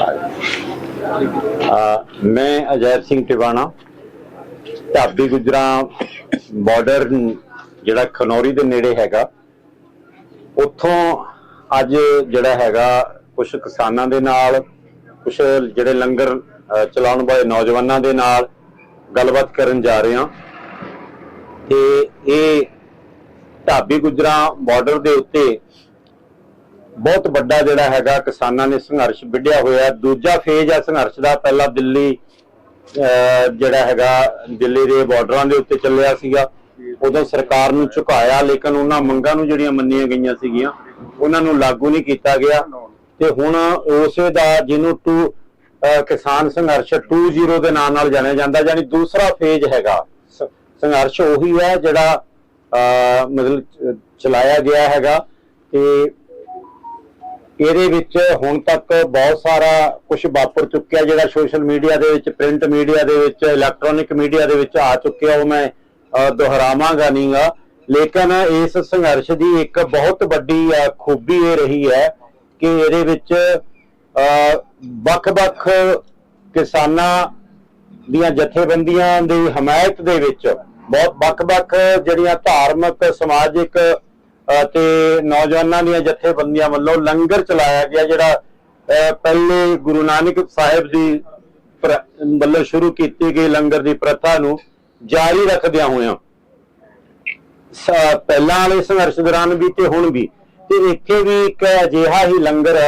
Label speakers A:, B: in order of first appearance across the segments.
A: ਅ, ਮੈਂ ਅਜੈਬ ਸਿੰਘ ਟਿਵਾਣਾ ਢਾਬੀ ਗੁਜਰਾ ਬਾਰਡਰ ਜਿਹੜਾ ਖਨੌਰੀ ਦੇ ਨੇੜੇ ਹੈਗਾ। ਉੱਥੋਂ ਅੱਜ ਜਿਹੜਾ ਹੈਗਾ ਕੁਝ ਕਿਸਾਨਾਂ ਦੇ ਨਾਲ ਕੁਝ ਜਿਹੜੇ ਲੰਗਰ ਚਲਾਉਣ ਵਾਲੇ ਨੌਜਵਾਨਾਂ ਦੇ ਨਾਲ ਗੱਲਬਾਤ ਕਰਨ ਜਾ ਰਹੇ ਹਾਂ। ਤੇ ਇਹ ਢਾਬੀ ਗੁਜਰਾ ਬਾਰਡਰ ਦੇ ਉੱਤੇ ਬਹੁਤ ਵੱਡਾ ਜਿਹੜਾ ਹੈਗਾ ਕਿਸਾਨਾਂ ਨੇ ਸੰਘਰਸ਼ ਵਿੱਢਿਆ ਹੋਇਆ। ਦੂਜਾ ਫੇਜ਼ ਹੈ ਸੰਘਰਸ਼ ਦਾ। ਪਹਿਲਾ ਦਿੱਲੀ ਜਿਹੜਾ ਹੈਗਾ ਦਿੱਲੀ ਦੇ ਬਾਰਡਰਾਂ ਦੇ ਉੱਤੇ ਚੱਲਿਆ ਸੀਗਾ। ਉਦੋਂ ਸਰਕਾਰ ਨੂੰ ਝੁਕਾਇਆ ਲੇਕਿਨ ਉਹਨਾਂ ਮੰਗਾਂ ਨੂੰ ਜਿਹੜੀਆਂ ਮੰਨੀਆਂ ਗਈਆਂ ਸੀਗੀਆਂ ਉਹਨਾਂ ਨੂੰ ਲਾਗੂ ਨਹੀਂ ਕੀਤਾ ਗਿਆ। ਤੇ ਹੁਣ ਉਸੇ ਦਾ ਜਿਹਨੂੰ ਟੂ ਕਿਸਾਨ ਸੰਘਰਸ਼ 20 ਦੇ ਨਾਂ ਨਾਲ ਜਾਣਿਆ ਜਾਂਦਾ ਯਾਨੀ ਦੂਸਰਾ ਫੇਜ਼ ਹੈਗਾ। ਸੰਘਰਸ਼ ਉਹੀ ਹੈ ਜਿਹੜਾ ਅਹ, ਮਤਲਬ ਚਲਾਇਆ ਗਿਆ ਹੈਗਾ। ਤੇ ਇਹਦੇ ਵਿੱਚ ਹੁਣ ਤੱਕ ਬਹੁਤ ਸਾਰਾ ਕੁਝ ਵਾਪਰ ਚੁੱਕਿਆ, ਜਿਹੜਾ ਸੋਸ਼ਲ ਮੀਡੀਆ ਦੇ ਵਿੱਚ ਪ੍ਰਿੰਟ ਮੀਡੀਆ ਦੇ ਵਿੱਚ ਇਲੈਕਟ੍ਰੋਨਿਕ ਮੀਡੀਆ ਦੇ ਵਿੱਚ ਆ ਚੁੱਕਿਆ, ਉਹ ਮੈਂ ਦੁਹਰਾਵਾਂਗਾ ਨਹੀਂਗਾ ਲੇਕਿਨ ਇਸ ਸੰਘਰਸ਼ ਦੀ ਇੱਕ ਬਹੁਤ ਵੱਡੀ ਖੂਬੀ ਇਹ ਰਹੀ ਹੈ ਕਿ ਇਹਦੇ ਵਿੱਚ ਵੱਖ-ਵੱਖ ਕਿਸਾਨਾਂ ਦੀਆਂ ਜਥੇਬੰਦੀਆਂ ਦੀ ਹਮਾਇਤ ਦੇ ਵਿੱਚ ਬਹੁਤ ਵੱਖ-ਵੱਖ ਜਿਹੜੀਆਂ ਧਾਰਮਿਕ, ਸਮਾਜਿਕ ਤੇ ਨੌਜਵਾਨਾਂ ਦੀਆਂ ਜਥੇਬੰਦੀਆਂ ਵੱਲੋਂ ਲੰਗਰ ਚਲਾਇਆ ਗਿਆ, ਜਿਹੜਾ ਪਹਿਲੇ ਗੁਰੂ ਨਾਨਕ ਸਾਹਿਬ ਦੀ ਵੱਲੋਂ ਸ਼ੁਰੂ ਕੀਤੀ ਗਈ ਲੰਗਰ ਦੀ ਪ੍ਰਥਾ ਨੂੰ ਜਾਰੀ ਰੱਖਦਿਆਂ ਹੋਇਆਂ। ਪਹਿਲਾਂ ਵਾਲੇ ਸੰਘਰਸ਼ ਦੌਰਾਨ ਵੀ ਤੇ ਹੁਣ ਵੀ। ਤੇ ਇੱਥੇ ਵੀ ਇੱਕ ਅਜਿਹਾ ਹੀ ਲੰਗਰ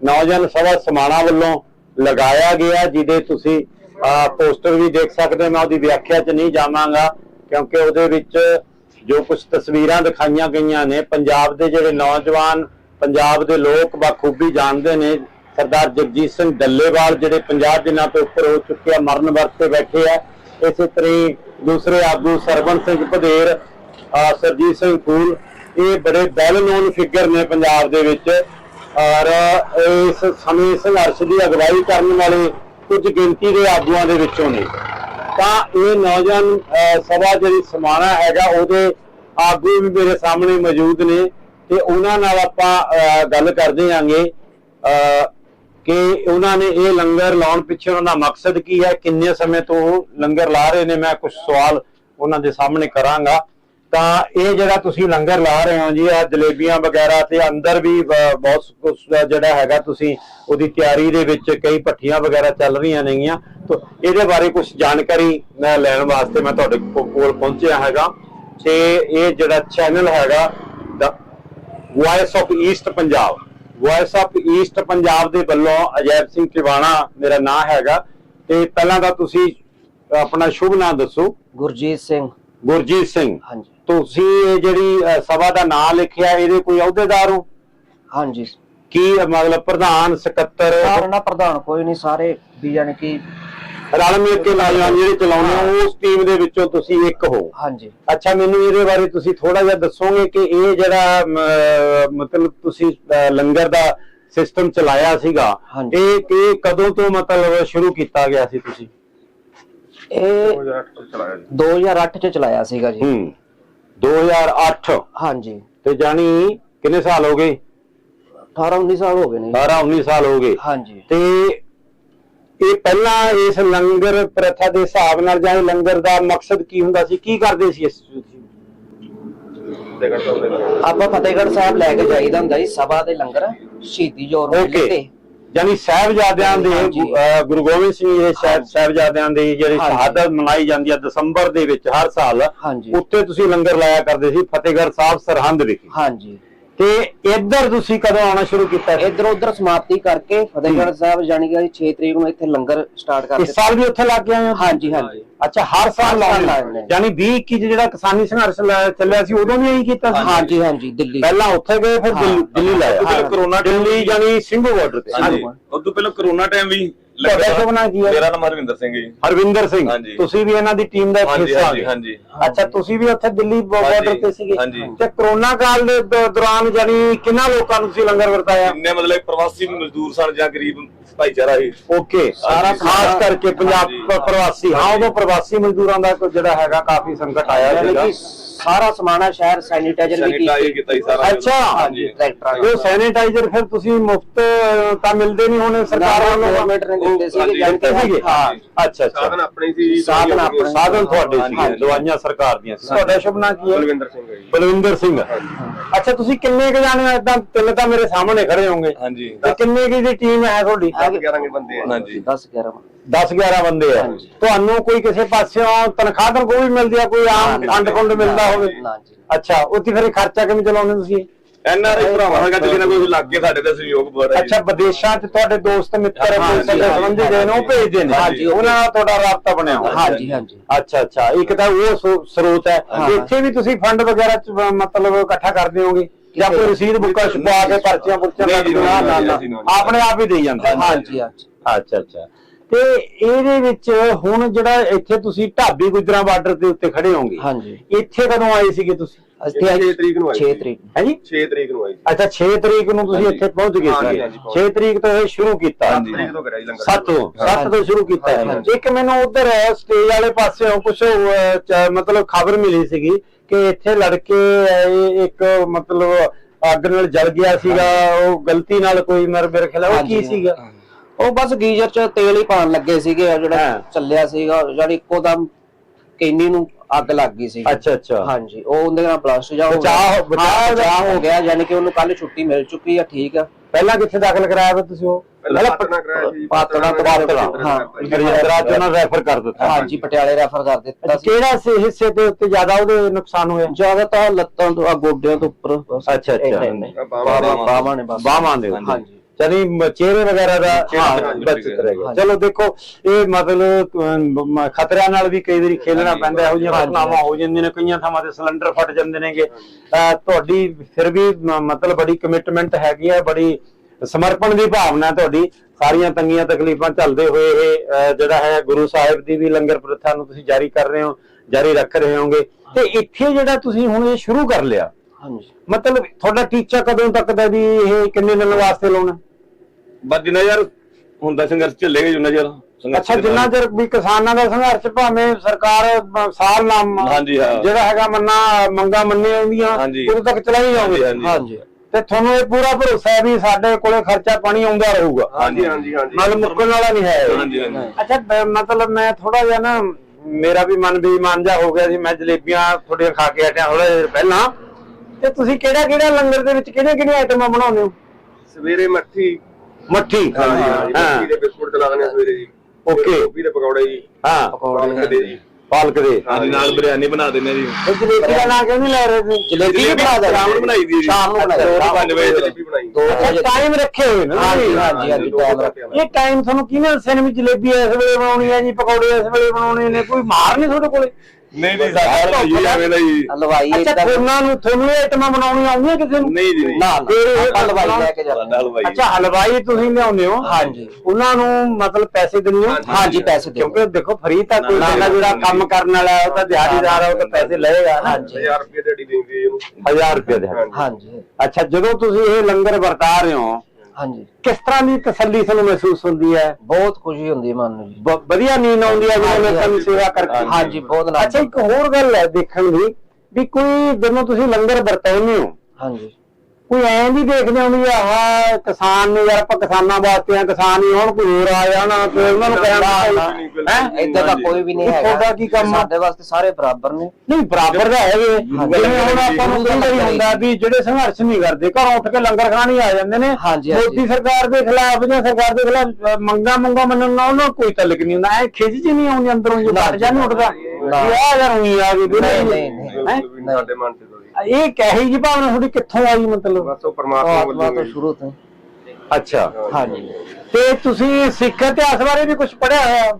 A: ਨੌਜਵਾਨ ਸਭਾ ਸਮਾਣਾ ਵੱਲੋਂ ਲਗਾਇਆ ਗਿਆ, ਜਿਹਦੇ ਤੁਸੀਂ ਪੋਸਟਰ ਵੀ ਦੇਖ ਸਕਦੇ ਹੋ। ਮੈਂ ਉਹਦੀ ਵਿਆਖਿਆ 'ਚ ਨਹੀਂ ਜਾਵਾਂਗਾ, ਕਿਉਂਕਿ ਉਹਦੇ ਵਿੱਚ ਜੋ ਕੁਝ ਤਸਵੀਰਾਂ ਦਿਖਾਈਆਂ ਗਈਆਂ ਨੇ, ਪੰਜਾਬ ਦੇ ਜਿਹੜੇ ਨੌਜਵਾਨ, ਪੰਜਾਬ ਦੇ ਲੋਕ ਬਖੂਬੀ ਜਾਣਦੇ ਨੇ, ਸਰਦਾਰ ਜਗਜੀਤ ਸਿੰਘ ਡੱਲੇਵਾਲ ਜਿਹੜੇ 50 ਦਿਨਾਂ ਤੋਂ ਉੱਪਰ ਹੋ ਚੁੱਕੇ ਆ, ਮਰਨ ਵਰਤ ਤੇ ਬੈਠੇ ਆ। ਇਸੇ ਤਰ੍ਹਾਂ ਹੀ ਦੂਸਰੇ ਆਗੂ ਸਰਵਨ ਸਿੰਘ ਭਦੇਰ, ਅਹ ਸਰਜੀਤ ਸਿੰਘ ਫੂਲ, ਇਹ ਬੜੇ ਵੈਲ ਨੋਨ ਫਿਗਰ ਨੇ ਪੰਜਾਬ ਦੇ ਵਿੱਚ। ਔਰ ਇਸ ਸਮੇਂ ਸੰਘਰਸ਼ ਦੀ ਅਗਵਾਈ ਕਰਨ ਵਾਲੇ ਕੁਝ ਗਿਣਤੀ ਦੇ ਆਗੂਆਂ ਦੇ ਵਿੱਚੋਂ ਨੇ। ਤਾਂ ਇਹ ਨੌਜਵਾਨ ਸਭਾ ਜਿਹੜੀ ਸਮਾਣਾ ਹੈਗਾ ਉਹਦੇ ਆਗੂ ਵੀ ਮੇਰੇ ਸਾਹਮਣੇ ਮੌਜੂਦ ਨੇ ਤੇ ਉਹਨਾਂ ਨਾਲ ਆਪਾਂ ਗੱਲ ਕਰਦੇ ਆਂਗੇ। ਅਹ, ਕਿ ਉਹਨਾਂ ਨੇ ਇਹ ਲੰਗਰ ਲਾਉਣ ਪਿੱਛੇ ਉਹਨਾਂ ਦਾ ਮਕਸਦ ਕੀ ਹੈ ਕਿੰਨੇ ਸਮੇਂ ਤੋਂ ਲੰਗਰ ਲਾ ਰਹੇ ਨੇ ਮੈਂ ਕੁਝ ਸਵਾਲ ਉਹਨਾਂ ਦੇ ਸਾਹਮਣੇ ਕਰਾਂਗਾ। ਤਾਂ ਇਹ ਜਿਹੜਾ ਤੁਸੀਂ ਲੰਗਰ ਲਾ ਰਹੇ ਹੋ ਜੀ ਆ ਜਲੇਬੀਆਂ ਵਗੈਰਾ ਤੇ ਅੰਦਰ ਵੀ ਬਹੁਤ ਜਿਹੜਾ ਹੈਗਾ ਤੁਸੀਂ ਉਹਦੀ ਤਿਆਰੀ ਦੇ ਵਿੱਚ ਕਈ ਭੱਠੀਆਂ ਵਗੈਰਾ ਚੱਲ ਰਹੀਆਂ ਨੇਗੀਆਂ। ਤਾਂ ਇਹਦੇ ਬਾਰੇ ਕੁਝ ਜਾਣਕਾਰੀ ਮੈਂ ਲੈਣ ਵਾਸਤੇ ਮੈਂ ਤੁਹਾਡੇ ਕੋਲ ਪਹੁੰਚਿਆ ਹੈਗਾ। ਤੇ ਇਹ ਜਿਹੜਾ ਚੈਨਲ ਹੈਗਾ the Voice of East Punjab Voice of East Punjab ਦੇ ਵੱਲੋਂ ਅਜੈਬ ਸਿੰਘ ਟਿਵਾਣਾ ਮੇਰਾ ਨਾਮ ਹੈਗਾ। ਤੇ ਪਹਿਲਾਂ ਤਾਂ ਤੁਸੀਂ ਆਪਣਾ ਸ਼ੁਭ ਨਾਮ ਦੱਸੋ।
B: ਗੁਰਜੀਤ ਸਿੰਘ।
A: ਗੁਰਜੀਤ ਸਿੰਘ।
B: ਹਾਂਜੀ।
A: ਤੁਸੀਂ ਇਹ ਜਿਹੜੀ ਅ, ਸਭਾ ਦਾ ਨਾਮ ਲਿਖਿਆ ਇਹਦੇ ਕੋਈ ਅਹੁਦੇਦਾਰ ਹੋ?
B: ਹਾਂਜੀ।
A: ਕੀ ਮਤਲਬ ਪ੍ਰਧਾਨ ਸਕੱਤਰ?
B: ਸਾਰੇ ਨਾ ਪ੍ਰਧਾਨ ਕੋਈ ਨਹੀਂ ਸਾਰੇ ਵੀ ਯਾਨੀ ਕਿ
A: ਰਲ ਮਿਲ ਕੇ ਨੌਜਵਾਨ ਜਿਹੜੇ ਚਲਾਉਂਦੇ ਹੋ ਉਸ ਟੀਮ ਦੇ ਵਿੱਚੋਂ ਤੁਸੀਂ ਇੱਕ ਹੋ।
B: ਹਾਂਜੀ।
A: ਅੱਛਾ ਮੈਨੂੰ ਇਹਦੇ ਬਾਰੇ ਤੁਸੀਂ ਥੋੜਾ ਜਿਹਾ ਦੱਸੋਗੇ ਕਿ ਇਹ ਜਿਹੜਾ ਮਤਲਬ ਤੁਸੀਂ ਅ, ਲੰਗਰ ਦਾ ਸਿਸਟਮ ਚਲਾਇਆ ਸੀਗਾ
B: ਹਾਂਜੀ।
A: ਇਹ ਕਿ ਕਦੋਂ ਤੋਂ ਮਤਲਬ ਸ਼ੁਰੂ ਕੀਤਾ ਗਿਆ ਸੀ ਤੁਸੀਂ?
B: ਇਹ 2008 ਚ ਚਲਾਇਆ ਸੀਗਾ ਜੀ।
A: ਹੂੰ। 2008
B: ਹਾਂਜੀ।
A: ਤੇ ਜਾਨੀ ਕਿੰਨੇ ਸਾਲ ਹੋ ਗਏ?
B: 18 19 ਸਾਲ ਹੋ ਗਏ ਨੇ।
A: 18 19 ਸਾਲ ਹੋ ਗਏ।
B: ਹਾਂਜੀ।
A: ਤੇ ਇਹ ਪਹਿਲਾਂ ਇਸ ਲੰਗਰ ਪ੍ਰਥਾ ਦੇ ਹਿਸਾਬ ਨਾਲ ਜਾਂ ਇਹ ਲੰਗਰ ਦਾ ਮਕਸਦ ਕੀ ਹੁੰਦਾ ਸੀ? ਕੀ ਕਰਦੇ ਸੀ ਇਸ
B: ਆਪਾਂ ਫਤਿਹਗੜ੍ਹ ਸਾਹਿਬ ਲੈ ਕੇ ਜਾਈਦਾ ਹੁੰਦਾ ਜੀ ਸਭਾ ਦੇ ਲੰਗਰ ਸ਼ਹੀਦੀ ਜੋਰ ਮੇਲੇ
A: ਓਕੇ
B: ਤੇ।
A: ਯਾਨੀ ਸਾਹਿਬਜ਼ਾਦਿਆਂ ਦੇ। ਅਹ ਗੁਰੂ ਗੋਬਿੰਦ ਸਿੰਘ ਜੀ ਦੇ। ਸਾਹਿਬਜ਼ਾਦਿਆਂ ਦੀ ਜਿਹੜੀ
B: ਹਾਂਜੀ।
A: ਸ਼ਹਾਦਤ ਮਨਾਈ ਜਾਂਦੀ ਹੈ ਦਸੰਬਰ ਦੇ ਵਿੱਚ ਹਰ ਸਾਲ
B: ਹਾਂਜੀ
A: ਉੱਤੇ ਤੁਸੀਂ ਲੰਗਰ ਲਾਇਆ ਕਰਦੇ ਸੀ ਫਤਿਹਗੜ੍ਹ ਸਾਹਿਬ ਸਰਹੰਦ ਵਿਖੇ
B: ਹਾਂਜੀ
A: ਤੇ ਇੱਧਰ ਤੁਸੀਂ ਕਦੋਂ ਆਉਣਾ ਸ਼ੁਰੂ ਕੀਤਾ
B: ਇਧਰ ਉਧਰ ਸਮਾਪਤੀ ਕਰਕੇ ਫਤਿਹਗੜ੍ਹ ਸਾਹਿਬ ਜਾਣੀ ਕਿ 6 ਤਰੀਕ ਨੂੰ ਇੱਥੇ ਲੰਗਰ ਸਟਾਰਟ ਕਰ
A: ਇਸ
B: ਦਿੱਤਾ।
A: ਸਾਲ ਵੀ ਉੱਥੇ ਲੱਗ ਗਏ ਹੋ?
B: ਹਾਂਜੀ ਹਾਂਜੀ।
A: ਅੱਛਾ ਹਰ ਸਾਲ
B: ਹਰ ਸਾਲ
A: ਲਾਉਂਦੇ
B: ਲਾਉਂਦੇ ਨੇ।
A: ਯਾਨੀ 20 21 ਚ ਜਿਹੜਾ ਕਿਸਾਨੀ ਸੰਘਰਸ਼ ਲ- ਚੱਲਿਆ ਸੀ ਉਦੋਂ ਵੀ ਇਹੀ ਕੀਤਾ ਸੀ?
B: ਹਾਂਜੀ ਹਾਂਜੀ ਦਿੱਲੀ।
A: ਪਹਿਲਾਂ ਉੱਥੇ ਗਏ ਫਿਰ। ਦਿੱਲੀ ਦਿੱਲੀ ਲਾਇਆ।
C: ਕਰੋਨਾ
A: ਦਿੱਲੀ ਯਾਨੀ ਸਿੰਘੂ ਬਾਰਡਰ ਤੇ।
C: ਹਾਂਜੀ। ਉਸ ਤੋਂ ਪਹਿਲਾਂ ਕਰੋਨਾ ਟਾਈਮ ਵੀ
A: ਤੁਹਾਡਾ ਸ਼ੁਭ ਨਾਮ ਕੀ ਹੈ
C: ਮੇਰਾ ਨਾਮ ਹਰਵਿੰਦਰ ਸਿੰਘ ਹੈ ਜੀ
A: ਹਰਵਿੰਦਰ ਸਿੰਘ
C: ਹਾਂਜੀ।
A: ਤੁਸੀਂ ਵੀ ਇਹਨਾਂ ਦੀ ਟੀਮ ਦਾ ਇੱਕ
C: ਹਾਂਜੀ
A: ਹਿੱਸਾ
C: ਹਾਂਜੀ। ਹਾਂਜੀ
A: ਅੱਛਾ ਤੁਸੀਂ ਵੀ ਉੱਥੇ ਦਿੱਲੀ ਬਾਰਡਰ ਤੇ ਸੀਗੇ
C: ਹਾਂਜੀ।
A: ਤੇ ਕਰੋਨਾ ਕਾਲ ਦੇ ਦ- ਦੌਰਾਨ ਜਾਨੀ ਕਿੰਨਾ ਲੋਕਾਂ ਨੂੰ ਤੁਸੀਂ ਲੰਗਰ ਵਰਤਾਇਆ
C: ਇੰਨੇ ਮਤਲਬ ਪ੍ਰਵਾਸੀ ਮਜ਼ਦੂਰ ਸਨ ਜਾਂ ਗਰੀਬ ਭਾਈਚਾਰਾ ਸੀ
A: ਓਕੇ ਸਾਰਾ ਖਾਸ ਕਰਕੇ ਪੰਜਾਬ ਪ੍ਰਵਾਸੀ ਹਾਂ ਉਦੋਂ ਪ੍ਰਵਾਸੀ ਮਜ਼ਦੂਰਾਂ ਦਾ ਕੋਈ ਜਿਹੜਾ ਹੈਗਾ ਕਾਫੀ ਸੰਕਟ ਆਇਆ ਸੀਗਾ।
B: ਸਾਰਾ ਸਮਾਨਾ ਸ਼ਹਿਰ ਸੈਨੀਟਾਈਜ਼ਰ ਵੀ ਕੀਤੀ।
C: ਜੀ
A: ਅੱਛਾ।
B: ਹਾਂਜੀ। ਟਰੈਕਟਰਾਂ
A: ਉਹ ਸੈਨੀਟਾਈਜ਼ਰ ਫਿਰ ਤੁਸੀਂ ਮੁਫਤ ਤਾਂ ਮਿਲਦੇ ਨਹੀਂ ਹੋਣੇ ਸਰਕਾਰ ਵੱਲੋਂ?
B: ਗਵਰਨਮੈਂਟ ਨੇ ਦਿੱਤੇ ਸੀ
A: ਦਿੱਤੇ ਸੀਗੇ?
B: ਹਾਂ
A: ਅੱਛਾ ਅੱਛਾ।
C: ਸਾਧਨ ਆਪਣੇ ਸੀ
B: ਸਾਧਨ ਆਪਣੇ।
A: ਸਾਧਨ ਤੁਹਾਡੇ
C: ਹਾਂਜੀ।
A: ਦਵਾਈਆਂ ਸਰਕਾਰ ਦੀਆਂ ਸੀ। ਤੁਹਾਡਾ ਸ਼ੁਭ ਨਾਮ ਕੀ ਹੈ?
C: ਬਲਵਿੰਦਰ ਸਿੰਘ ਹੈ ਜੀ।
A: ਬਲਵਿੰਦਰ ਸਿੰਘ। ਅੱਛਾ ਤੁਸੀਂ ਕਿੰਨੇ ਕੁ ਜਾਣੇ ਇਦਾਂ ਤਿੰਨ ਤਾਂ ਮੇਰੇ ਸਾਹਮਣੇ ਖੜੇ ਹੋਵੋਗੇ
C: ਹਾਂਜੀ।
A: ਤੇ ਕਿੰਨੇ ਕੀ ਦੀ ਟੀਮ ਹੈ ਤੁਹਾਡੀ?
C: 11 ਬੰਦੇ ਹਾਂਜੀ।
B: 10 11
A: 10 11 ਬੰਦੇ ਆ। ਤੁਹਾਨੂੰ ਕੋਈ ਕਿਸੇ ਪਾਸਿਓਂ ਤਨਖਾਹ ਤਾਂ ਕੋਈ ਮਿਲਦੀ ਆ ਕੋਈ ਆਮ ਫੰਡ ਫੰਡ ਮਿਲਦਾ ਹੋਵੇ? ਅੱਛਾ ਉੱਥੇ ਫਿਰ ਖਰਚਾ ਕਿਵੇਂ ਚਲਾਉਂਦੇ ਤੁਸੀਂ?
C: ਐਨ ਆਰ ਆਈ ਭਰਾਵਾਂ ਦਾ ਕਿਸੇ ਨਾ ਕੋਈ ਲੱਗ ਕੇ ਸਾਡੇ ਤੇ ਸਹਿਯੋਗ ਬਹੁਤ ਹੈ ਜੀ।
A: ਅੱਛਾ ਵਿਦੇਸ਼ਾਂ 'ਚ ਤੁਹਾਡੇ ਦੋਸਤ ਮਿੱਤਰ ਕੋਈ ਸਾਡੇ ਸੰਬੰਧੀ ਦੇ ਨੇ ਉਹ ਭੇਜਦੇ ਨੇ?
C: ਹਾਂਜੀ।
A: ਉਹਨਾਂ ਨਾਲ ਤੁਹਾਡਾ ਰਾਬਤਾ ਬਣਿਆ ਹੋਇਆ।
B: ਹਾਂਜੀ ਹਾਂਜੀ।
A: ਅੱਛਾ ਅੱਛਾ। ਇੱਕ ਤਾਂ ਉਹ ਸਰੋਤ ਹੈ। ਇੱਥੇ ਵੀ ਤੁਸੀਂ ਫੰਡ ਵਗੈਰਾ ਮਤਲਬ ਇਕੱਠਾ ਕਰਦੇ ਹੋਗੇ? ਜਾਂ ਕੋਈ ਰਸੀਦ ਬੁੱਕਾਂ ਛਪਵਾ ਕੇ ਪਰਚੀਆਂ ਪੁਰਚੀਆਂ
C: ਨਹੀਂ ਜੀ,
A: ਨਾ, ਨਾ,
C: ਅਸੀਂ।
A: ਆਪਣੇ ਆਪ ਹੀ ਦੇਈ ਜਾਂਦੇ।
B: ਹਾਂਜੀ ਹਾਂਜੀ।
A: ਅੱਛਾ ਅੱਛਾ। ਤੇ ਇਹਦੇ ਵਿੱਚ ਹੁਣ ਜਿਹੜਾ ਇੱਥੇ ਤੁਸੀਂ ਢਾਬੀ ਗੁਜਰਾਂ ਬਾਰਡਰ ਦੇ ਉੱਤੇ ਖੜੇ ਹੋਗੇ
B: ਹਾਂਜੀ।
A: ਇੱਥੇ ਕਦੋਂ ਆਏ ਸੀਗੇ ਤੁਸੀਂ?
B: ਅਸੀਂ ਅੱਜ
C: 6 ਤਰੀਕ ਨੂੰ ਆਈ
B: 6
C: ਸੀ।
B: ਤਰੀਕ
A: ਹੈ ਜੀ?
C: 6 ਤਰੀਕ ਨੂੰ ਆਈ ਸੀ।
A: ਅੱਛਾ 6 ਤਰੀਕ ਨੂੰ ਤੁਸੀਂ
C: ਹਾਂਜੀ।
A: ਇੱਥੇ ਪਹੁੰਚ ਗਏ
C: ਹਾਂਜੀ,
A: ਸੀ
C: ਪਹੁੰਚ
A: 6 ਤਰੀਕ ਤੋਂ ਇਹ ਸ਼ੁਰੂ ਕੀਤਾ।
C: ਸੱਤ ਤਰੀਕ ਤੋਂ ਕਰਿਆ ਜੀ ਲੰਗਰ।
A: 7 ਤੋਂ 7 ਤੋਂ ਸ਼ੁਰੂ ਕੀਤਾ। ਹੈ।
C: ਹਾਂਜੀ।
A: ਇੱਕ ਮੈਨੂੰ ਉਧਰ ਸਟੇਜ ਵਾਲੇ ਪਾਸਿਓਂ ਕੁਝ ਮਤਲਬ ਖਬਰ ਮਿਲੀ ਸੀਗੀ ਕਿ ਇੱਥੇ ਲੜਕੇ ਇਹ ਇੱਕ ਮਤਲਬ ਅੱਗ ਨਾਲ ਜਲ ਗਿਆ ਸੀਗਾ ਉਹ ਗਲਤੀ ਨਾਲ ਕੋਈ ਮਰ ਮੇਰੇ ਖਿਆਲ ਉਹ ਕੀ। ਸੀਗਾ
B: ਉਹ ਬਸ ਗੀਜ਼ਰ ਚ ਤੇਲ ਹੀ ਪਾਣ ਲੱਗੇ ਸੀਗੇ ਉਹ
A: ਹਾਂ।
B: ਜਿਹੜਾ ਚੱਲਿਆ ਸੀਗਾ ਜਿਹੜੀ ਇੱਕੋ ਦਮ ਕੈਨੀ ਨੂੰ ਅੱਗ ਲੱਗ ਗਈ ਸੀ।
A: ਅੱਛਾ ਅੱਛਾ।
B: ਹਾਂਜੀ ਉਹ ਉਹਦੇ ਨਾਲ ਬਲਾਸਟ ਜਾ ਹੋ ਗਿਆ।
A: ਬਚਾਅ
B: ਹਾਂ, ਬਚਾਅ ਹੋ ਗਿਆ ਯਾਨੀ ਕਿ ਉਹਨੂੰ ਕੱਲ ਛੁੱਟੀ ਮਿਲ ਚੁੱਕੀ ਆ ਠੀਕ ਆ।
A: ਪਹਿਲਾਂ ਕਿੱਥੇ ਦਾਖਲ ਕਰਾਇਆ ਵਾ ਤੁਸੀਂ ਉਹ?
C: ਪਹਿਲਾਂ ਪਾਤਣਾ ਕਰਾਇਆ ਸੀ
B: ਪਾਤੜਾ ਤੋਂ
A: ਪਾਤੜਾ
B: ਹਾਂ।
A: ਰਜਿੰਦਰਾ ਚ ਉਹਨਾਂ ਰੈਫਰ ਕਰ ਦਿੱਤਾ।
B: ਹਾਂਜੀ ਪਟਿਆਲੇ ਰੈਫਰ ਕਰ ਦਿੱਤਾ ਸੀ।
A: ਕਿਹੜਾ ਸੀ ਹਿੱਸੇ ਦੇ ਉੱਤੇ ਜ਼ਿਆਦਾ ਉਹਦੇ ਨੁਕਸਾਨ ਹੋਇਆ
B: ਜ਼ਿਆਦਾ ਤਾਂ ਲੱਤਾਂ ਤੋਂ ਆ ਗੋਡਿਆਂ ਤੋਂ ਉੱਪਰ। ਬਸ
A: ਅੱਛਾ, ਅੱਛਾ।
B: ਇੰਨਾ- ਇੰਨਾ ਹੀ।
C: ਬਾਹਾਂ-
B: ਬਾਹਾਂ ਬਾਹਾਂ ਨੇ ਬਸ।
A: ਬਾਹਾਂ ਦੇ ਉੱਤੇ।
B: ਹਾਂਜੀ।
A: ਮ- ਚਿਹਰੇ ਵਗੈਰਾ ਦਾ ਹਾਂ, ਬਚਤ ਰਹਿ ਗਿਆ।
B: ਹਾਂਜੀ।
A: ਚਲੋ ਦੇਖੋ ਇਹ ਮਤਲਬ ਖਤਰਿਆਂ ਨਾਲ ਵੀ ਕਈ ਵਾਰੀ ਖੇਲਣਾ ਪੈਂਦਾ ਇਹੋ ਜਿਹੀਆਂ ਘਟਨਾਵਾਂ ਹੋ ਜਾਂਦੀਆਂ ਨੇ ਕਈਆਂ ਥਾਵਾਂ ਤੇ ਸਿਲੰਡਰ ਫਟ ਜਾਂਦੇ ਨੇਗੇ। ਤੁਹਾਡੀ ਫਿਰ ਵੀ ਮਤਲਬ ਬੜੀ ਕਮਿਟਮੈਂਟ ਹੈਗੀ ਹੈ ਬੜੀ ਸਮਰਪਣ ਦੀ ਭਾਵਨਾ ਤੁਹਾਡੀ। ਸਾਰੀਆਂ ਤੰਗੀਆਂ ਤਕਲੀਫਾਂ ਝੱਲਦੇ ਹੋਏ ਇਹ ਜਿਹੜਾ ਹੈ ਗੁਰੂ ਸਾਹਿਬ ਦੀ ਵੀ ਲੰਗਰ ਪ੍ਰਥਾ ਨੂੰ ਤੁਸੀਂ ਜਾਰੀ ਕਰ ਰਹੇ ਹੋ ਜਾਰੀ ਰੱਖ ਰਹੇ ਹੋਗੇ ਤੇ ਇੱਥੇ ਜਿਹੜਾ ਤੁਸੀਂ ਹੁਣ ਇਹ ਸ਼ੁਰੂ ਕਰ ਲਿਆ
B: ਹਾਂਜੀ।
A: ਮਤਲਬ ਤੁਹਾਡਾ ਟੀਚਾ ਕਦੋਂ ਤੱਕ ਦਾ ਵੀ ਇਹ ਕਿੰਨੇ ਦਿਨ ਵਾਸਤੇ ਲਾਉਣਾ?
C: ਬਸ ਜਿੰਨਾ ਯਾਰ ਹੁੰਦਾ ਸੰਘਰਸ਼ ਚੱਲੇਗਾ ਜਿੰਨਾ ਯਾਰ ਸੰਘਰਸ਼
A: ਅੱਛਾ ਜਿੰਨਾ
C: ਨਾਲ।
A: ਚਿਰ ਵੀ ਕਿਸਾਨਾਂ ਦਾ ਸੰਘਰਸ਼ ਭਾਵੇਂ ਸਰਕਾਰ ਸਾਲ ਨਾਮ
C: ਹਾਂਜੀ, ਹਾਂ।
A: ਜਿਹੜਾ ਹੈਗਾ ਮੰਨਾ ਮੰਗਾ ਮੰਨੇ ਆਉਂਦੀਆਂ। ਉਦੋਂ ਤੱਕ ਚਲਾਈ ਜਾਓਗੇ
C: ਹਾਂਜੀ,
B: ਹਾਂਜੀ
A: ਤੇ ਤੁਹਾਨੂੰ ਇਹ ਪੂਰਾ ਭਰੋਸਾ ਹੈ ਵੀ ਸਾਡੇ ਕੋਲੇ ਖਰਚਾ ਪਾਣੀ ਆਉਂਦਾ ਰਹੂਗਾ
C: ਹਾਂਜੀ ਹਾਂਜੀ ਹਾਂਜੀ
A: ਮਤਲਬ ਮੁੱਕਣ ਵਾਲਾ ਨਹੀਂ ਹੈ ਇਹ।
C: ਹਾਂਜੀ ਹਾਂਜੀ
A: ਅੱਛਾ ਮਤਲਬ ਮੈਂ ਥੋੜਾ ਜਿਹਾ ਨਾ ਮੇਰਾ ਵੀ ਮਨ ਬੇਈਮਾਨ ਜਾ ਹੋ ਗਿਆ ਸੀ ਮੈਂ ਜਲੇਬੀਆਂ ਥੋੜੀਆਂ ਖਾ ਕੇ ਹਟਿਆ ਥੋੜਾ ਜਿਹਾ ਪਹਿਲਾਂ ਤੇ ਤੁਸੀਂ ਕਿਹੜਾ ਕਿਹੜਾ ਲੰਗਰ ਦੇ ਵਿੱਚ ਕਿਹੜੀਆਂ ਕਿਹੜੀਆਂ ਆਈਟਮਾਂ ਬਣਾਉਂਦੇ ਹੋ
C: ਸਵੇਰੇ ਮੱਠੀ
A: ਮੱਠੀ।
C: ਹਾਂਜੀ ਹਾਂਜੀ
A: ਹਾਂ
C: ਮੱਠੀ ਦੇ ਬਿਸਕੁਟ ਚਲਾ ਦਿੰਦੇ ਆ ਸਵੇਰੇ ਜੀ।
A: Okay.
C: ਗੋਭੀ ਦੇ ਪਕੌੜੇ ਜੀ।
A: ਹਾਂ।
C: ਪਾਲਕ ਦੇ ਜੀ।
A: ਪਾਲਕ ਦੇ।
C: ਹਾਂਜੀ ਨਾਲ ਬਿਰਿਆਨੀ ਬਣਾ ਦਿੰਦੇ ਆ ਜੀ।
A: ਇਹ ਜਲੇਬੀ ਦਾ ਨਾਂ ਕਿਉਂ ਨਹੀਂ ਲੈ ਰਹੇ ਸੀ
B: ਜਲੇਬੀ ਵੀ ਬਣਾ ਦੇ
C: ਸ਼ਾਮ ਨੂੰ ਬਣਾਈ ਦੀ ਜੀ।
B: ਸ਼ਾਮ ਨੂੰ ਬਣਾਈ। ਦੀ।
C: ਦੋ ਤੋਂ ਪੰਜ ਵਜੇ ਜਲੇਬੀ ਬਣਾਈ।
B: ਦੋ
A: ਟਾਈਮ ਰੱਖੇ ਹੋਏ ਨੇ
B: ਹਾਂਜੀ, ਹਾਂਜੀ, ਹਾਂਜੀ, ਰੱਖਿਆ
C: ਰੱਖਿਆ
A: ਇਹ ਟਾਈਮ ਤੁਹਾਨੂੰ ਕਿਹਨੇ ਦੱਸਿਆ ਨੇ ਵੀ ਜਲੇਬੀ ਇਸ ਵੇਲੇ ਬਣਾਉਣੀ ਹੈ ਜੀ ਪਕੌੜੇ ਇਸ ਵੇਲੇ ਬਣਾਉਣੇ ਨੇ? ਕੋਈ ਮਾਰ ਨਹੀਂ ਤੁਹਾਡੇ ਕੋਲੇ?
C: ਨਹੀਂ ਨਹੀਂ ਸਾਡਾ ਜੀ ਐਵੇਂ ਦਾ
B: ਹਲਵਾਈ
A: ਅੱਛਾ
B: ਏਦਾਂ
A: ਤੁਹਾਨੂੰ ਨੂੰ ਤੁਹਾਨੂੰ ਇਹ ਆਈਟਮਾਂ ਬਣਾਉਣੀਆਂ ਆਉਂਦੀਆਂ ਕਿਸੇ ਨੂੰ?
C: ਨਹੀਂ ਜੀ ਨਹੀਂ।
B: ਨਾ
A: ਫਿਰ ਇਹ
B: ਨਾ ਹਲਵਾਈ ਲੈ ਕੇ ਜਾਂਦੇ
C: ਹਲਵਾਈ।
A: ਅੱਛਾ ਹਲਵਾਈ ਤੁਸੀਂ ਲਿਆਉਂਦੇ ਹੋ?
B: ਹਾਂਜੀ।
A: ਉਹਨਾਂ ਨੂੰ ਮਤਲਬ ਪੈਸੇ ਦਿੰਦੇ ਹੋ?
C: ਹਾਂਜੀ,
B: ਹਾਂਜੀ ਪੈਸੇ ਦਿਓ
A: ਕਿਉਂਕਿ ਦੇਖੋ ਫਰੀ ਤਾਂ ਕੋਈ
C: ਨਾ, ਨਾ,
A: ਜਿਹੜਾ ਕੰਮ ਕਰਨ ਵਾਲਾ ਹੈ ਉਹ ਤਾਂ ਦਿਹਾੜੀਦਾਰ ਹੈ ਉਹ ਤਾਂ ਪੈਸੇ ਲਏਗਾ। ਨਾ
B: ਹਾਂਜੀ।
C: 1000 ਰੁਪਏ ਦਿਹਾੜੀ ਦਿੰਦੀ ਇਹਨੂੰ
A: 1000 ਰੁਪਏ ਦੇ
B: ਹਾਂਜੀ।
A: ਅੱਛਾ ਜਦੋਂ ਤੁਸੀਂ ਇਹ ਲੰਗਰ ਵਰਤਾ ਰਹੇ ਹੋ
B: ਹਾਂਜੀ।
A: ਕਿਸ ਤਰ੍ਹਾਂ ਦੀ ਤਸੱਲੀ ਤੁਹਾਨੂੰ ਮਹਿਸੂਸ ਹੁੰਦੀ ਹੈ?
B: ਬਹੁਤ ਖੁਸ਼ੀ ਹੁੰਦੀ ਹੈ ਮਨ ਨੂੰ ਜੀ।
A: ਬ- ਵਧੀਆ ਨੀਂਦ ਆਉਂਦੀ ਹੈ ਜਦੋਂ ਲੋਕਾਂ ਦੀ ਸੇਵਾ ਕਰਕੇ
B: ਹਾਂਜੀ। ਬਹੁਤ ਆਨੰਦ
A: ਅੱਛਾ ਇੱਕ ਹੋਰ ਗੱਲ ਹੈ ਦੇਖਣ ਦੀ ਵੀ ਕੋਈ ਜਦੋਂ ਤੁਸੀਂ ਲੰਗਰ ਵਰਤਾਉਂਦੇ ਹੋ
B: ਹਾਂਜੀ।
A: ਕੋਈ ਐਂ ਵੀ ਦੇਖਦੇ ਹੋ ਵੀ ਆਹ ਕਿਸਾਨ ਨੇ ਯਾਰ ਆਪਾਂ ਕਿਸਾਨਾਂ ਵਾਸਤੇ ਆ ਕਿਸਾਨ ਹੀ ਹੁਣ ਕੋਈ ਹੋਰ ਆ ਜਾਣਾ ਤੇ ਉਹਨਾਂ ਨੂੰ ਕਹਿਣਾ ਹੈ
B: ਏਦਾਂ ਦਾ ਕੋਈ ਵੀ ਨਹੀਂ ਹੈਗਾ
A: ਤੁਹਾਡਾ ਕੀ ਕੰਮ ਆ?
B: ਸਾਡੇ ਵਾਸਤੇ ਸਾਰੇ ਬਰਾਬਰ ਨੇ
A: ਨਹੀਂ ਬਰਾਬਰ ਦਾ ਹੈ ਇਹ ਜਿਵੇਂ ਹੁਣ ਆਪਾਂ ਨੂੰ ਕਈ ਹੁੰਦਾ ਵੀ ਜਿਹੜੇ ਸੰਘਰਸ਼ ਨਹੀਂ ਕਰਦੇ ਘਰੋਂ ਉੱਠ ਕੇ ਲੰਗਰ ਖਾਣ ਹੀ ਆ ਜਾਂਦੇ ਨੇ। ਮੋਦੀ ਸਰਕਾਰ ਦੇ ਖਿਲਾਫ ਜਾਂ ਸਰਕਾਰ ਦੇ ਖਿਲਾਫ ਮੰਗਾ ਮੰਗਾ ਮੰਨਣ ਨਾਲ ਉਹਨਾਂ ਨੂੰ ਕੋਈ ਤਲਕ ਨਹੀਂ ਹੁੰਦਾ ਐ ਖਿੱਚ ਜੀ ਨਹੀਂ ਆਉਂਦੀ ਅੰਦਰੋਂ ਜੋ ਘਰ ਜਾਂ ਨਹੀਂ ਉੱਠਦਾ ਆ ਯਾਰ ਉਹੀ ਆ ਗਈ ਵੀ
B: ਨਹੀਂ, ਨਹੀਂ, ਨਹੀਂ।
A: ਹੈਂ?
C: ਸਾਡੇ ਮਨ ਤੇ।
A: ਇਹ ਕਹੀ ਜੀ ਭਾਵਨਾ ਤੁਹਾਡੀ ਕਿੱਥੋਂ ਆਈ ਮਤਲਬ?
C: ਬਸ ਉਹ ਪਰਮਾਤਮਾ
B: ਆਤਮਾ
C: ਵੱਲੋਂ
B: ਤੋਂ
C: ਹੀ।
B: ਸ਼ੁਰੂ ਤੋਂ
A: ਅੱਛਾ।
B: ਹਾਂਜੀ।
A: ਤੇ ਤੁਸੀਂ ਸਿੱਖ ਇਤਿਹਾਸ ਬਾਰੇ ਵੀ ਕੁਝ ਪੜਿਆ ਹੋਇਆ?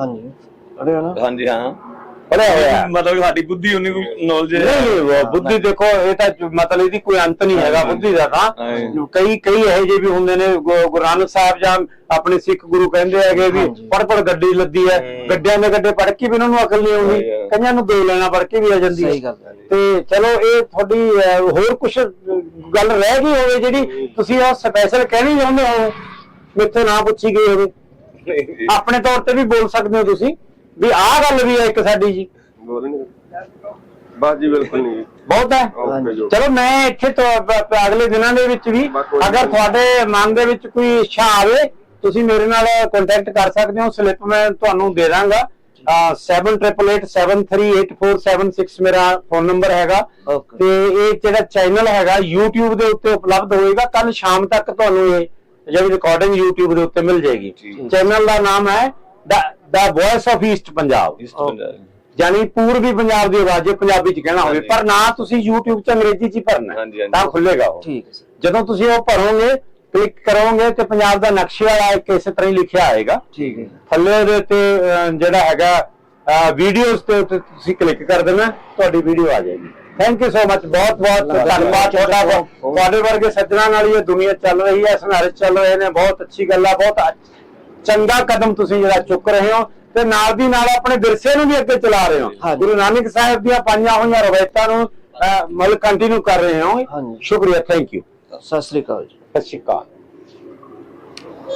B: ਹਾਂਜੀ। ਅਰੇ ਨਾ?
C: ਹਾਂਜੀ ਹਾਂ।
A: ਪੜਿਆ ਹੋਇਆ।
C: ਮਤਲਬ ਸਾਡੀ ਬੁੱਧੀ ਉਨੀ ਨੌਲੇਜ
A: ਨਹੀਂ ਉਹ ਬੁੱਧੀ ਦੇਖੋ ਇਹ ਤਾਂ ਮਤਲਬ ਇਹਦੀ ਕੋਈ ਅੰਤ ਨਹੀਂ ਹੈਗਾ ਬੁੱਧੀ ਦਾ ਤਾਂ। ਕਈ ਕਈ ਇਹੋ ਜਿਹੇ ਵੀ ਹੁੰਦੇ ਨੇ ਗੁਰੂ ਨਾਨਕ ਸਾਹਿਬ ਜਾਂ ਆਪਣੇ ਸਿੱਖ ਗੁਰੂ ਕਹਿੰਦੇ ਹੈਗੇ ਵੀ। ਪੜ ਪੜ ਗੱਡੀ ਲੱਦੀ ਹੈ। ਗੱਡਿਆਂ ਦੇ ਗੱਡੇ ਪੜ ਕੇ ਵੀ ਉਹਨਾਂ ਨੂੰ ਅਕਲ ਨਹੀਂ ਆਉਂਦੀ। ਕਈਆਂ ਨੂੰ ਦੋ ਲੈਣਾ ਪੜ ਕੇ ਵੀ ਆ ਜਾਂਦੀ
B: ਸਹੀ ਗੱਲ ਹੈ।
A: ਤੇ ਚਲੋ ਇਹ ਤੁਹਾਡੀ ਹੋਰ ਕੁਝ ਗੱਲ ਰਹਿ ਗਈ ਹੋਵੇ ਜਿਹੜੀ ਤੁਸੀਂ ਉਹ ਸਪੈਸ਼ਲ ਕਹਿਣੀ ਚਾਹੁੰਦੇ ਹੋ ਮੇਥੋਂ ਨਾ ਪੁੱਛੀ ਗਈ ਹੋਵੇ ਆਪਣੇ ਤੌਰ ਤੇ ਵੀ ਬੋਲ ਸਕਦੇ ਹੋ ਤੁਸੀਂ ਵੀ ਆਹ ਗੱਲ ਵੀ ਹੈ ਇੱਕ ਸਾਡੀ ਜੀ।
D: ਬੋਲਣਗੇ ਬਸ ਜੀ ਬਿਲਕੁਲ ਨਹੀਂ
A: ਬਹੁਤ ਹੈ। ਚਲੋ ਮੈਂ ਇੱਥੇ ਅਗਲੇ ਦਿਨਾਂ ਦੇ ਵਿੱਚ ਵੀ ਅਗਰ। ਤੁਹਾਡੇ ਮਨ ਦੇ ਵਿੱਚ ਕੋਈ ਇੱਛਾ ਆਵੇ ਤੁਸੀਂ ਮੇਰੇ ਨਾਲ ਕੰਟੈਕਟ ਕਰ ਸਕਦੇ ਹੋ। ਸਲਿੱਪ ਮੈਂ ਤੁਹਾਨੂੰ ਦੇ ਦਾਂਗਾ। 7887384776 ਮੇਰਾ ਫੋਨ ਨੰਬਰ ਹੈਗਾ। ਤੇ ਇਹ ਜਿਹੜਾ ਚੈਨਲ ਹੈਗਾ YouTube ਦੇ ਉੱਤੇ ਉਪਲਬਧ ਹੋਏਗਾ। ਕੱਲ ਸ਼ਾਮ ਤੱਕ ਤੁਹਾਨੂੰ ਇਹ ਜਿਹੜੀ ਰਿਕਾਰਡਿੰਗ YouTube ਦੇ ਉੱਤੇ ਮਿਲ ਜਾਏਗੀ। ਚੈਨਲ ਦਾ ਨਾਮ ਹੈ the Voice of East Punjab ਯਾਨੀ ਪੂਰਬੀ ਪੰਜਾਬ ਦੀ ਆਵਾਜ਼ ਜੇ ਪੰਜਾਬੀ ਚ ਕਹਿਣਾ ਹੋਵੇ। ਪਰ ਨਾ ਤੁਸੀਂ YouTube ਚ ਅੰਗਰੇਜ਼ੀ ਚ ਭਰਨਾ। ਤਾਂ ਖੁੱਲੇਗਾ ਉਹ।
B: ਠੀਕ ਹੈ ਸਰ।
A: ਜਦੋਂ ਤੁਸੀਂ ਉਹ ਭਰੋਗੇ ਕਲਿੱਕ ਕਰੋਗੇ ਤੇ ਪੰਜਾਬ ਦਾ ਨਕਸ਼ੇ ਵਾਲਾ ਇੱਕ ਇਸੇ ਤਰ੍ਹਾਂ ਹੀ ਲਿਖਿਆ ਆਏਗਾ
B: ਠੀਕ ਹੈ
A: ਥੱਲੇ ਦੇ ਅਹ, ਜਿਹੜਾ ਹੈਗਾ ਵੀਡੀਓਜ਼ ਤੇ ਉੱਤੇ ਤੁਸੀਂ ਕਲਿੱਕ ਕਰ ਦੇਣਾ ਤੁਹਾਡੀ ਵੀਡੀਓ ਆ ਜਾਏਗੀ। ਥੈਂਕ ਯੂ ਸੋ ਮਚ ਬਹੁਤ ਬਹੁਤ ਧੰਨਵਾਦ। ਤੁਹਾਡਾ। ਤੁਹਾਡੇ ਵਰਗੇ ਸੱਜਣਾ ਨਾਲ ਹੀ ਇਹ ਦੁਨੀਆ ਚੱਲ ਰਹੀ ਹੈ ਸੰਘਰਸ਼ ਚੱਲ ਰਹੇ ਨੇ ਬਹੁਤ ਅੱਛੀ ਗੱਲ ਆ ਬਹੁਤ ਅੱਛ- ਚੰਗਾ ਕਦਮ ਤੁਸੀਂ ਜਿਹੜਾ ਚੁੱਕ ਰਹੇ ਹੋ ਤੇ ਨਾਲ ਦੀ ਨਾਲ ਆਪਣੇ ਵਿਰਸੇ ਨੂੰ ਵੀ ਅੱਗੇ ਚਲਾ ਰਹੇ ਹੋ। ਗੁਰੂ ਨਾਨਕ ਸਾਹਿਬ ਦੀਆਂ ਪਾਈਆਂ ਹੋਈਆਂ ਰਵਾਇਤਾਂ ਨੂੰ ਮਤਲਬ ਕੰਟੀਨਿਊ ਕਰ ਰਹੇ ਹੋ। ਸ਼ੁਕਰੀਆ ਥੈਂਕ ਯੂ
B: ਸਤਿ ਸ੍ਰੀ ਅਕਾਲ ਜੀ।
A: ਸਤਿ ਸ਼੍ਰੀ ਅਕਾਲ।